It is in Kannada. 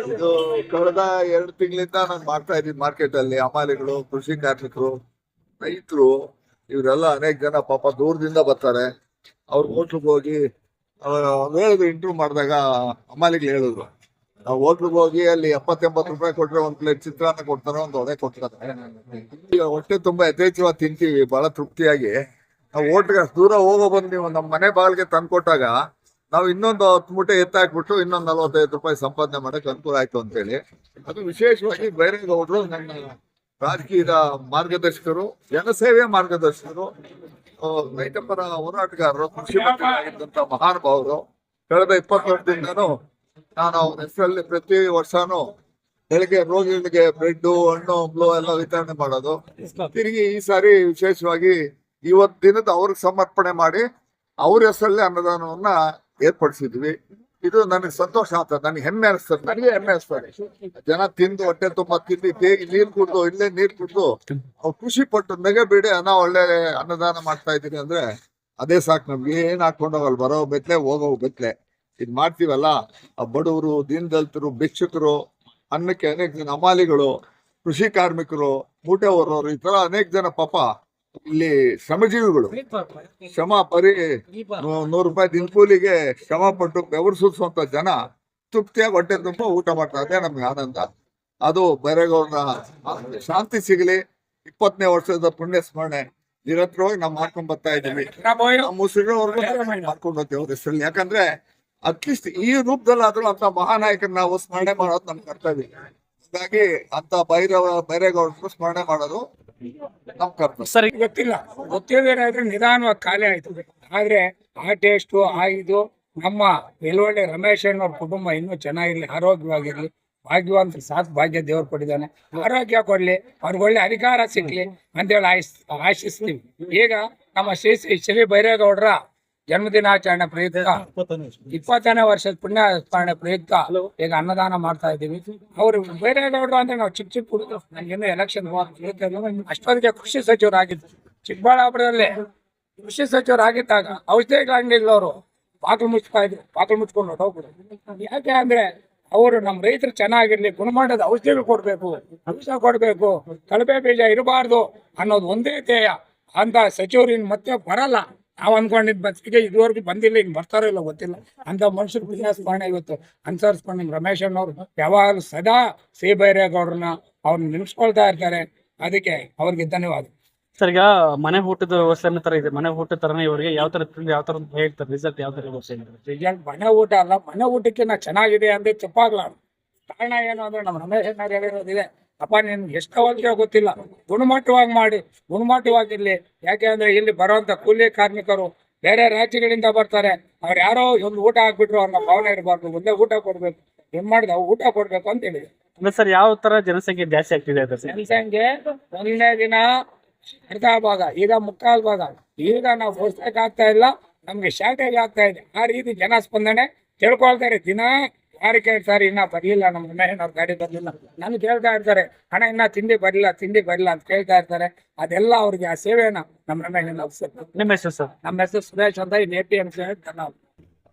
ಇದು ಕಳೆದ ಎರಡು ತಿಂಗಳಿಂದ ನಾನು ಮಾಡ್ತಾ ಇದ್ದೀನಿ ಮಾರ್ಕೆಟ್ ಅಲ್ಲಿ, ಅಮಾಲಿಗಳು, ಕೃಷಿ ಕಾರ್ಮಿಕರು, ರೈತರು, ಇವರೆಲ್ಲ ಅನೇಕ ಜನ ಪಾಪ ದೂರದಿಂದ ಬರ್ತಾರೆ. ಅವ್ರ ಹೋಟ್ಲಿಗೆ ಹೋಗಿ ಹೇಳಿದ್ರು ಇಂಟರ್ವ್ಯೂ ಮಾಡಿದಾಗ ಅಮಾಲಿಗಳು ಹೇಳಿದ್ರು. ನಾವು ಹೋಟ್ಲಿಗೆ ಹೋಗಿ ಅಲ್ಲಿ ಎಪ್ಪತ್ತೆಂಬತ್ತು ರೂಪಾಯಿ ಕೊಟ್ರೆ ಒಂದ್ ಪ್ಲೇಟ್ ಚಿತ್ರಾನ್ನ ಕೊಡ್ತಾರೆ, ಒಂದು ಒಡೆ ಕೊಡ್ತಾರೆ. ಈಗ ಹೊಟ್ಟೆ ತುಂಬಾ ಯಥೇಚ್ಛವಾಗಿ ತಿಂತೀವಿ, ಬಹಳ ತೃಪ್ತಿಯಾಗಿ. ನಾವು ಹೋಟ್ಲಿಗೆ ದೂರ ಹೋಗೋ ಬಂದು ನೀವು ನಮ್ಮ ಮನೆ ಬಾಗಿಲಿಗೆ ತಂದ್ಕೊಟ್ಟಾಗ ನಾವು ಇನ್ನೊಂದು ಹತ್ತು ಮೂಟೆ ಎತ್ತಾಕ್ಬಿಟ್ಟು ಇನ್ನೊಂದು ನಲ್ವತ್ತೈದು ರೂಪಾಯಿ ಸಂಪಾದನೆ ಮಾಡಕ್ ಅನುಕೂಲ ಆಯ್ತು ಅಂತೇಳಿ. ಅದು ವಿಶೇಷವಾಗಿ ಬೈರೇಗೌಡರು ನನ್ನ ರಾಜಕೀಯದ ಮಾರ್ಗದರ್ಶಕರು ಜನಸೇವೆ ಮಾರ್ಗದರ್ಶಕರು ಆ, ರೈತ ಪರ ಹೋರಾಟಗಾರರು ಕೃಷಿ ಆಗಿದ್ದಂತ ಮಹಾನುಭಾವರು. ಕಳೆದ ಇಪ್ಪತ್ತು ವರ್ಷದಿಂದನೂ ನಾನು ಅವ್ರ ಹೆಸರಲ್ಲಿ ಪ್ರತಿ ವರ್ಷನೂ ಬೆಳಿಗ್ಗೆ ರೋಗಿಗಳಿಗೆ ಬ್ರೆಡ್ ಹಣ್ಣು ಬ್ಲೋ ಎಲ್ಲ ವಿತರಣೆ ಮಾಡೋದು. ತಿರುಗಿ ಈ ಸಾರಿ ವಿಶೇಷವಾಗಿ ಇವತ್ತು ದಿನದ ಅವ್ರಿಗೆ ಸಮರ್ಪಣೆ ಮಾಡಿ ಅವ್ರ ಹೆಸರಲ್ಲಿ ಅನ್ನದಾನವನ್ನ ಏರ್ಪಡಿಸಿದ್ವಿ. ಇದು ನನಗೆ ಸಂತೋಷ ಅಂತ ನನಗೆ ಹೆಮ್ಮೆ ಅನಿಸ್ತದೆ. ನನಗೆ ಹೆಮ್ಮೆ ಅನಿಸ್ತದೆ. ಜನ ತಿಂದು ಹೊಟ್ಟೆ ತುಂಬಾ ತಿಂದು ನೀರ್ ಕುಡ್ದು, ಇಲ್ಲೇ ನೀರ್ ಕುಡ್ದು ಅವ್ರು ಖುಷಿ ಪಟ್ಟು ನಗೆ ಬಿಡಿ ಅನ್ನ ಒಳ್ಳೆ ಅನ್ನದಾನ ಮಾಡ್ತಾ ಇದ್ದೀನಿ ಅಂದ್ರೆ ಅದೇ ಸಾಕು ನಮ್ಗೆ. ಏನ್ ಹಾಕೊಂಡು ಹೋಗಲ್ಲ. ಬರೋ ಬೆತ್ಲೆ ಹೋಗೋ ಬೆತ್ಲೆ ಇದ್ ಮಾಡ್ತೀವಲ್ಲ? ಆ ಬಡವರು, ದೀನದಲಿತರು, ಭಿಕ್ಷುಕರು, ಅನ್ನಕ್ಕೆ ಅನೇಕ ಜನ ಅಮಾಲಿಗಳು, ಕೃಷಿ ಕಾರ್ಮಿಕರು, ಮೂಟೆ ಹೊರೋರು, ಈ ತರ ಅನೇಕ ಜನ ಪಾಪ ಇಲ್ಲಿ ಶ್ರಮಜೀವಿಗಳು. ಶ್ರಮ ಪರಿ ನೂರು ರೂಪಾಯಿ ದಿನಕೂಲಿಗೆ ಶ್ರಮ ಪಟ್ಟು ಬೆವರು ಸುರಿಸುವಂತ ಜನ ತೃಪ್ತಿಯಾಗಿ ಹೊಟ್ಟೆ ತುಂಬ ಊಟ ಮಾಡ್ತಾ ಇದೆ ನಮ್ಗೆ ಆನಂದ. ಅದು ಬೇರೆಗೌರ ಶಾಂತಿ ಸಿಗಲಿ. ಇಪ್ಪತ್ತನೇ ವರ್ಷದ ಪುಣ್ಯ ಸ್ಮರಣೆ. ನಿರಂತರವಾಗಿ ನಾವು ಮಾಡ್ಕೊಂಡ್ ಬರ್ತಾ ಇದ್ದೀವಿ. ಮಾಡ್ಕೊಂಡು ಹೋಗ್ತೀವಿ ಅವ್ರ ಹೆಸರಲ್ಲಿ. ಯಾಕಂದ್ರೆ ಅಟ್ಲೀಸ್ಟ್ ಈ ರೂಪದಲ್ಲಾದ್ರೂ ಅಂತ ಮಹಾನಾಯಕನ ನಾವು ಸ್ಮರಣೆ ಮಾಡೋದು ನಮ್ ಕರ್ತವ್ಯ. ಹಾಗಾಗಿ ಅಂತ ಬೈರವ ಬೈರೇಗೌಡರು ಸ್ಮರಣೆ ಮಾಡೋದು ಸರ್. ಗೊತ್ತಿಲ್ಲ. ಗೊತ್ತಿಲ್ಲದೇನಾದ್ರೆ ನಿಧಾನವಾಗಿ ಖಾಲಿ ಆಯ್ತು. ಆದ್ರೆ ಆ ಟೇಸ್ಟು ಆ ಇದು ನಮ್ಮ ಎಲ್ಲೊಳ್ಳೆ ರಮೇಶ್ ಅಣ್ಣವ್ರ ಕುಟುಂಬ ಇನ್ನೂ ಚೆನ್ನಾಗಿರ್ಲಿ ಆರೋಗ್ಯವಾಗಿರ್ಲಿ ಭಾಗ್ಯವಂತ ಸಾಥ್ ಭಾಗ್ಯ ದೇವ್ರು ಕೊಟ್ಟಿದ್ದಾನೆ. ಆರೋಗ್ಯ ಕೊಡ್ಲಿ ಅವ್ರಿಗೆ ಒಳ್ಳೆ ಅಧಿಕಾರ ಸಿಗ್ಲಿ ಅಂತೇಳಿ ಆಯ್ಸ್ ಆಶಿಸ್ತೀವಿ. ಈಗ ನಮ್ಮ ಶ್ರೀ ಶ್ರೀ ಶ್ರೀ ಬೈರೇಗೌಡರ ಜನ್ಮದಿನಾಚರಣೆ ಪ್ರಯುಕ್ತ ಇಪ್ಪತ್ತನೇ ವರ್ಷದ ಪುಣ್ಯ ಸ್ಮರಣೆ ಪ್ರಯುಕ್ತ ಈಗ ಅನ್ನದಾನ ಮಾಡ್ತಾ ಇದ್ದೀವಿ. ಅವರು ಬೈರೇಗೌಡರು ಅಂದ್ರೆ ನಾವು ಚಿಕ್ಕ ಚಿಕ್ಕ ಹುಡುಗರು. ನನಗಿನ್ನೂ ಎಲೆಕ್ಷನ್ ಅಷ್ಟೊತ್ತಿಗೆ ಕೃಷಿ ಸಚಿವರಾಗಿದ್ದು ಚಿಕ್ಕಬಳ್ಳಾಪುರದಲ್ಲಿ ಕೃಷಿ ಸಚಿವರಾಗಿದ್ದಾಗ ಔಷಧಿಗಳ ಅಂಗಡಿಗಳವರು ಬಾಗಿಲು ಮುಚ್ತಾ ಇದ್ರು. ಬಾಗಿಲು ಮುಚ್ಕೊಂಡು ಹೋಗ್ಬಿಡು ಯಾಕೆ ಅಂದ್ರೆ ಅವರು ನಮ್ಮ ರೈತರು ಚೆನ್ನಾಗಿರ್ಲಿ ಗುಣಮಟ್ಟದ ಔಷಧಿಗಳು ಕೊಡಬೇಕು ಔಷಧ ಕೊಡಬೇಕು ಕಳಪೆ ಬೀಜ ಇರಬಾರ್ದು ಅನ್ನೋದು ಒಂದೇ ಧ್ಯೇಯ. ಅಂತ ಸಚಿವರು ಮತ್ತೆ ಬರಲ್ಲ. ನಾವು ಅನ್ಕೊಂಡಿದ್ ಬಸ್ಸಿಗೆ ಇದುವರೆಗೂ ಬಂದಿಲ್ಲ ಇನ್ನು ಬರ್ತಾರೋ ಇಲ್ಲ ಗೊತ್ತಿಲ್ಲ. ಅಂತ ಮನುಷ್ಯರು ಪುಣ್ಯ ಸ್ಮರಣೆ ಇವತ್ತು ಅನುಸರಿಸ್ಕೊಂಡು ರಮೇಶ್ ಅಣ್ಣವ್ರು ಯಾವಾಗಲೂ ಸದಾ ಸಿ ಬೈರೇಗೌಡ್ರನ್ನ ಅವ್ರನ್ನ ನೆನೆಸ್ಕೊಳ್ತಾ ಇರ್ತಾರೆ. ಅದಕ್ಕೆ ಅವ್ರಿಗೆ ಧನ್ಯವಾದ. ಸರ್ ಈಗ ಮನೆ ಹುಟ್ಟಿದ ವ್ಯವಸ್ಥೆ ತರ ಇದೆ. ಮನೆ ಹುಟ್ಟಿದ ತರನೇ ಇವರಿಗೆ ಯಾವ ತರ ಯಾವ ತರ ಹೇಳ್ತಾರೆ ರಿಸಲ್ಟ್ ಯಾವ ತರ ವ್ಯವಸ್ಥೆ ರಿಸಲ್ಟ್ ಮನೆ ಊಟ ಅಲ್ಲ ಮನೆ ಊಟಕ್ಕೆ ನಾ ಚೆನ್ನಾಗಿದೆ ಅಂದ್ರೆ ತಪ್ಪಾಗ್ಲಾರ್ದು. ಕಾರಣ ಏನು ಅಂದ್ರೆ ನಮ್ಮ ರಮೇಶ್ ಅಣ್ಣ ಹೇಳಿರೋದಿದೆ ಅಪ್ಪ ನಿನ್ಗೆ ಎಷ್ಟು ಅವಧಿಗೆ ಗೊತ್ತಿಲ್ಲ. ಗುಣಮಟ್ಟವಾಗಿ ಮಾಡಿ. ಗುಣಮಟ್ಟವಾಗಿರ್ಲಿ. ಯಾಕೆ ಅಂದ್ರೆ ಇಲ್ಲಿ ಬರುವಂತ ಕೂಲಿ ಕಾರ್ಮಿಕರು ಬೇರೆ ರಾಜ್ಯಗಳಿಂದ ಬರ್ತಾರೆ. ಅವ್ರು ಯಾರೋ ಒಂದು ಊಟ ಹಾಕ್ಬಿಟ್ರು ಅನ್ನೋ ಭಾವನೆ ಇರಬಾರ್ದು. ಒಂದೇ ಊಟ ಕೊಡ್ಬೇಕು. ಏನ್ ಮಾಡಿದ? ಊಟ ಕೊಡ್ಬೇಕು ಅಂತ ಹೇಳಿದೆ ಅಂದ್ರೆ ಸರ್ ಯಾವ ತರ ಜನಸಂಖ್ಯೆ ಜಾಸ್ತಿ ಆಗ್ತಿದೆ ಜನಸಂಖ್ಯೆ ಒಂದನೇ ದಿನ ಅರ್ಧ ಭಾಗ ಈಗ ಮುಕ್ಕಾಲ್ ಭಾಗ. ಈಗ ನಾವು ಹೊಸಕ್ಕೆ ಆಗ್ತಾ ಇಲ್ಲ. ನಮ್ಗೆ ಶಾರ್ಟೇಜ್ ಆಗ್ತಾ ಇದೆ. ಆ ರೀತಿ ಜನ ಸ್ಪಂದನೆ ತಿಳ್ಕೊಳ್ತಾರೆ ದಿನ ಯಾರು ಸರ್ ಇನ್ನ ಬರ್ಲಿಲ್ಲ ನಮ್ಮ ಮನೆಯವ್ರ ಗಾಡಿ ಬರ್ಲಿಲ್ಲ. ನನ್ಗೆ ಕೇಳ್ತಾ ಇರ್ತಾರೆ ಹಣ ಇನ್ನ ತಿಂಡಿ ಬರ್ಲಿಲ್ಲ ತಿಂಡಿ ಬರ್ಲಿಲ್ಲ ಅಂತ ಕೇಳ್ತಾ ಇರ್ತಾರೆ. ಅದೆಲ್ಲ ಅವ್ರಿಗೆ ಆ ಸೇವೆನ ನಮ್ಮ ನಿಮ್ಮ ಹೆಸರು ಸರ್? ನಮ್ಮ ಹೆಸರು ಸುರೇಶ್ ಅಂತ in A P M C